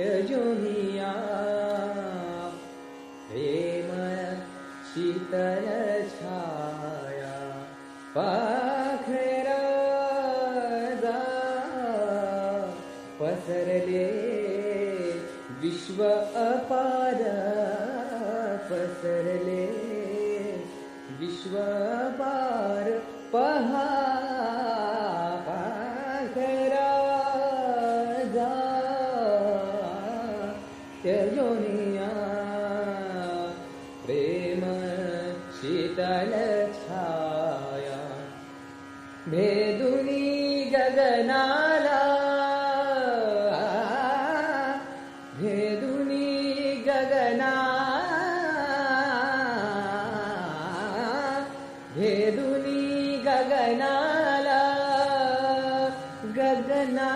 त्यजुनिया प्रेमय शीतल छाया। पाखरा पसरले विश्व अपार। पसरले विश्व अपार शीतल छाया भेदुनी गगनाला। भेदुनी गगना। भेदुनी गगनाला। गगना।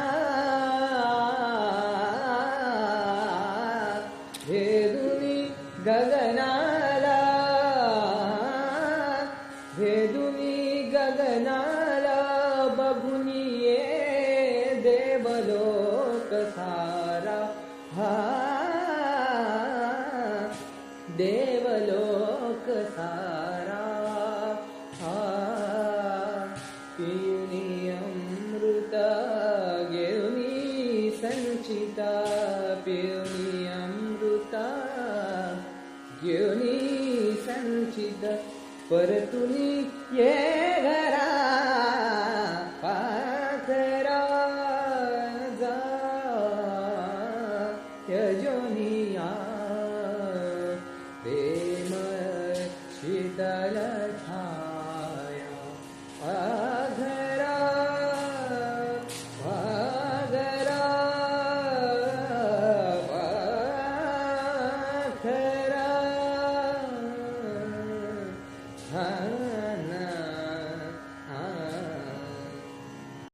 भेदुनी गगनाला भेदुनी गगनाला बघुनी ये देवलोक सारा. हा. देवलोक सारा. हा. पियुनी अमृत घेऊनी संचिता पियुनी अमृता घेऊनी संचित परतुनी ये घरा पाथरा जा यजोनिया प्रेम शीतला time.